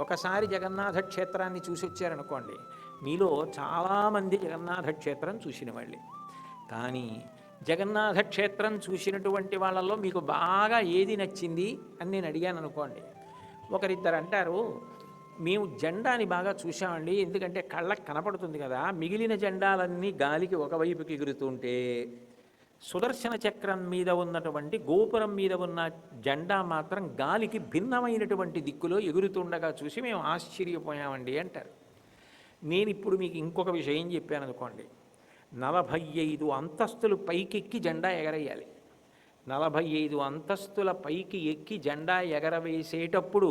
ఒకసారి జగన్నాథ క్షేత్రాన్ని చూసి వచ్చారనుకోండి మీలో చాలామంది జగన్నాథ క్షేత్రం చూసిన వాళ్ళే. కానీ జగన్నాథ క్షేత్రం చూసినటువంటి వాళ్ళల్లో మీకు బాగా ఏది నచ్చింది అని నేను అడిగాను అనుకోండి ఒకరిద్దరు అంటారు మేము జెండాని బాగా చూసామండి ఎందుకంటే కళ్ళకు కనపడుతుంది కదా మిగిలిన జెండాలన్నీ గాలికి ఒకవైపుకి ఎగురుతుంటే సుదర్శన చక్రం మీద ఉన్నటువంటి గోపురం మీద ఉన్న జెండా మాత్రం గాలికి భిన్నమైనటువంటి దిక్కులో ఎగురుతుండగా చూసి మేము ఆశ్చర్యపోయామండి అంటారు. నేను ఇప్పుడు మీకు ఇంకొక విషయం చెప్పాను అనుకోండి. నలభై ఐదు అంతస్తులు పైకెక్కి జెండా ఎగరేయాలి. నలభై ఐదు అంతస్తుల పైకి ఎక్కి జెండా ఎగరవేసేటప్పుడు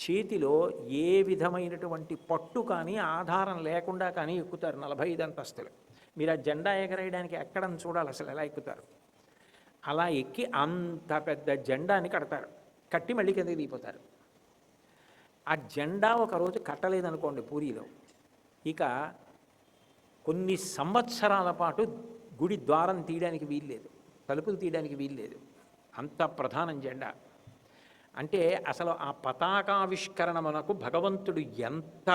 చేతిలో ఏ విధమైనటువంటి పట్టు కానీ ఆధారం లేకుండా కానీ ఎక్కుతారు నలభై ఐదు అంతస్తులు. మీరు ఆ జెండా ఎగరేయడానికి ఎక్కడని చూడాలి అసలు ఎలా ఎక్కుతారు? అలా ఎక్కి అంత పెద్ద జెండాని కడతారు. కట్టి మళ్ళీ కిందకి దిగిపోతారు. ఆ జెండా ఒకరోజు కట్టలేదనుకోండి పూరిలో. ఇక కొన్ని సంవత్సరాల పాటు గుడి ద్వారం తీయడానికి వీల్లేదు. తలుపులు తీయడానికి వీల్లేదు. అంత ప్రధానం జెండా. అంటే అసలు ఆ పతాకావిష్కరణ మనకు భగవంతుడు ఎంత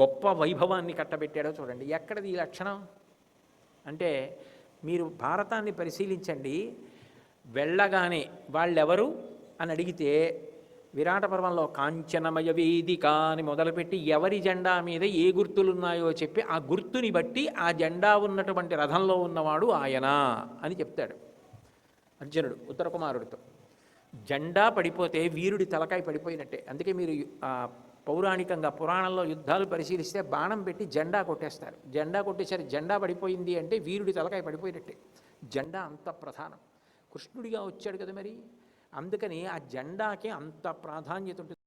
గొప్ప వైభవాన్ని కట్టబెట్టాడో చూడండి. ఎక్కడది ఈ లక్షణం? అంటే మీరు భారతాన్ని పరిశీలించండి. వెళ్ళగానే వాళ్ళెవరు అని అడిగితే విరాట పర్వంలో కాంచనమయ వేదిక అని మొదలుపెట్టి ఎవరి జెండా మీద ఏ గుర్తులున్నాయో చెప్పి ఆ గుర్తుని బట్టి ఆ జెండా ఉన్నటువంటి రథంలో ఉన్నవాడు ఆయన అని చెప్తాడు అర్జునుడు ఉత్తర కుమారుడితో జెండా పడిపోతే వీరుడి తలకాయ పడిపోయినట్టే. అందుకే మీరు పౌరాణికంగా పురాణంలో యుద్ధాలు పరిశీలిస్తే బాణం పెట్టి జెండా కొట్టేస్తారు. జెండా కొట్టేసరి జెండా పడిపోయింది అంటే వీరుడి తలకాయ పడిపోయినట్టే. జెండా అంత ప్రధానం. కృష్ణుడిగా వచ్చాడు కదా మరి? అందుకని ఆ జెండాకి అంత ప్రాధాన్యత ఉంటుంది.